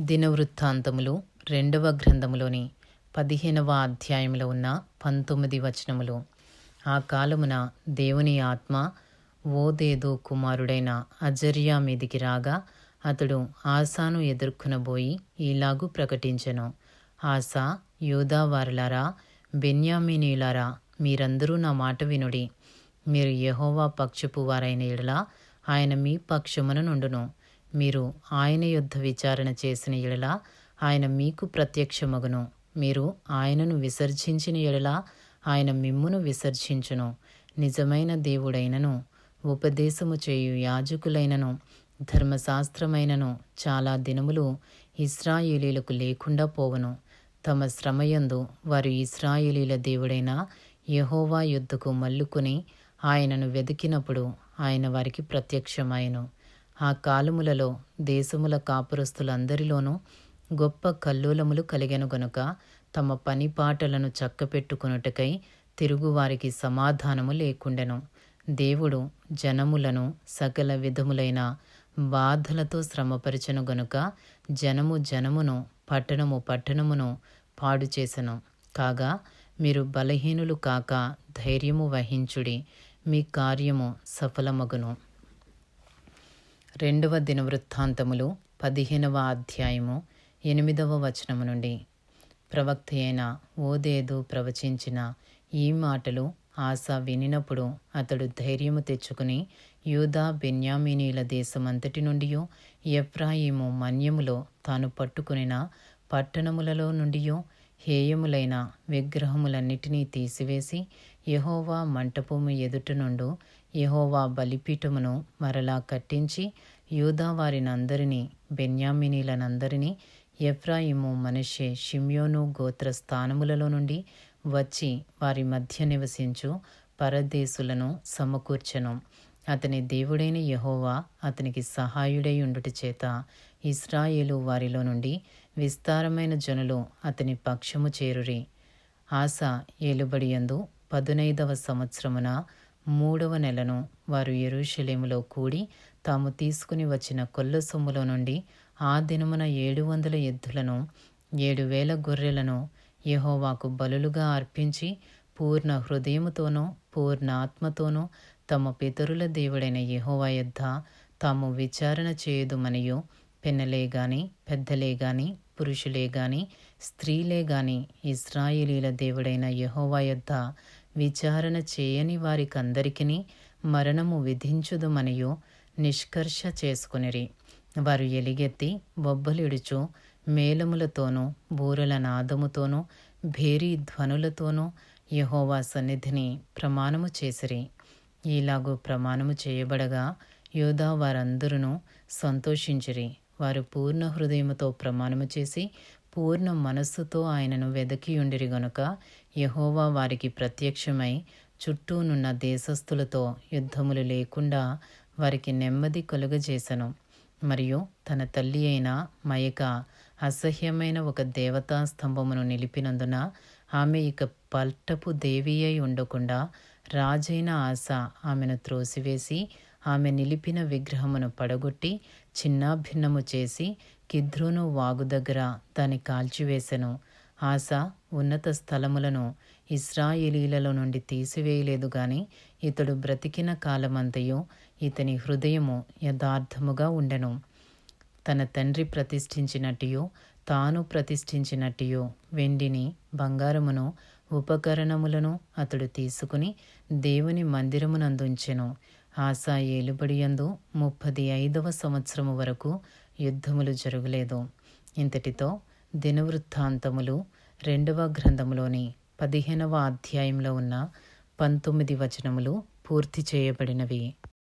దినవృత్తాంతములు రెండవ గ్రంథములోని పదిహేనవ అధ్యాయంలో ఉన్న పంతొమ్మిది వచనములు. ఆ కాలమున దేవుని ఆత్మ ఓదేదో కుమారుడైన అజర్యా మీదికి రాగా అతడు ఆశాను ఎదుర్కొనబోయి ఈలాగు ప్రకటించెను. ఆశా యూదావారులారా బెన్యామినీలారా మీరందరూ నా మాట వినుడి. మీరు యహోవా పక్షపు వారైన ఎడల ఆయన మీ పక్షమున నుండును. మీరు ఆయన యుద్ధ విచారణ చేసిన ఎడల ఆయన మీకు ప్రత్యక్షమగును. మీరు ఆయనను విసర్జించిన ఎడల ఆయన మిమ్మును విసర్జించును. నిజమైన దేవుడైనను ఉపదేశము చేయు యాజకులైనను ధర్మశాస్త్రమైనను చాలా దినములు ఇస్రాయేలీలకు లేకుండా పోవును. తమ శ్రమయందు వారు ఇస్రాయేలీల దేవుడైన యెహోవా యుద్ధకు మల్లుకొని ఆయనను వెతికినప్పుడు ఆయన వారికి ప్రత్యక్షమాయను. ఆ కాలములలో దేశముల కాపురస్తులందరిలోనూ గొప్ప కల్లోలములు కలిగెను గనుక తమ పని పాటలను చక్కపెట్టుకునుటకై తిరుగువారికి సమాధానము లేకుండెను. దేవుడు జనములను సకల విధములైన బాధలతో శ్రమపరచను గనుక జనము జనమును పట్టణము పట్టణమును పాడు చేసెను. కాగా మీరు బలహీనులు కాక ధైర్యము వహించుడి మీ కార్యము సఫలమగును. రెండవ దినవృత్తాంతములు పదిహేనవ అధ్యాయము ఎనిమిదవ వచనము నుండి. ప్రవక్త అయిన ఓదేదు ప్రవచించిన ఈ మాటలు ఆశ వినినప్పుడు అతడు ధైర్యము తెచ్చుకుని యూదా బెన్యామినీల దేశమంతటి నుండి ఎఫ్రాయిము మన్యములో తాను పట్టుకునిన పట్టణములలో నుండి హేయములైన విగ్రహములన్నిటినీ తీసివేసి యహోవా మంటపము ఎదుట నుండు యహోవా బలిపీఠమును మరలా కట్టించి యూదా వారినందరినీ బెన్యామినీలనందరినీ ఎఫ్రాయిము మనషే షిమ్యోను గోత్ర స్థానములలో నుండి వచ్చి వారి మధ్య నివసించు పరదేశులను సమకూర్చెను. అతని దేవుడైన యహోవా అతనికి సహాయుడై ఉండుట చేత ఇస్రాయేలు వారిలో నుండి విస్తారమైన జనులు అతని పక్షము చేరురి. ఆశ ఏలుబడియందు పదునైదవ సంవత్సరమున మూడవ నెలను వారు ఎరుషలేములో కూడి తాము తీసుకుని వచ్చిన కొల్ల సొమ్ములో నుండి ఆ దినమున ఏడు వందల ఎద్దులను ఏడు వేల గొర్రెలను యహోవాకు బలులుగా అర్పించి పూర్ణ హృదయముతోనూ పూర్ణ ఆత్మతోనూ తమ పితరుల దేవుడైన యహోవా యొద్ద తాము విచారణ చేయదుమనియు పెన్నలే గాని పెద్దలే గాని పురుషులే గాని స్త్రీలే గాని ఇస్రాయేలీల దేవుడైన యహోవా యొద్ద విచారణ చేయని వారికందరికీ మరణము విధించుదుమనియు నిష్కర్ష చేసుకునిరి. వారు ఎలిగెత్తి బొబ్బలిడుచు మేలములతోనూ బూరల నాదముతోనూ భేరీ ధ్వనులతోనూ యహోవా సన్నిధిని ప్రమాణము చేసిరి. ఇలాగూ ప్రమాణము చేయబడగా యోధా వారందరూ సంతోషించిరి. వారు పూర్ణ హృదయముతో ప్రమాణము చేసి పూర్ణ మనస్సుతో ఆయనను వెదకియుండిరి గనుక యహోవా వారికి ప్రత్యక్షమై చుట్టూనున్న దేశస్థులతో యుద్ధములు లేకుండా వారికి నెమ్మది కలుగజేశను మరియు తన తల్లి అయిన మయక అసహ్యమైన ఒక దేవతా స్తంభమును నిలిపినందున ఆమె ఇక పల్టపు దేవి అయి ఉండకుండా రాజైన ఆశ ఆమెను త్రోసివేసి ఆమె నిలిపిన విగ్రహమును పడగొట్టి చిన్నాభిన్నము చేసి కిద్రోను వాగు దగ్గర దాన్ని కాల్చివేశను ఆశ ఉన్నత స్థలములను ఇస్రాయేలీలలో నుండి తీసివేయలేదు గాని ఇతడు బ్రతికిన కాలమంతయు ఇతని హృదయము యథార్థముగా ఉండెను. తన తండ్రి ప్రతిష్ఠించినట్టు తాను ప్రతిష్ఠించినట్టు వెండిని బంగారమును ఉపకరణములను అతడు తీసుకుని దేవుని మందిరమునందుంచెను. ఆశా ఏలుబడియందు ముప్పది ఐదవ సంవత్సరము వరకు యుద్ధములు జరగలేదు. ఇంతటితో దినవృత్తాంతములు రెండవ గ్రంథములోని పదిహేనవ అధ్యాయంలో ఉన్న పంతొమ్మిది వచనములు పూర్తి చేయబడినవి.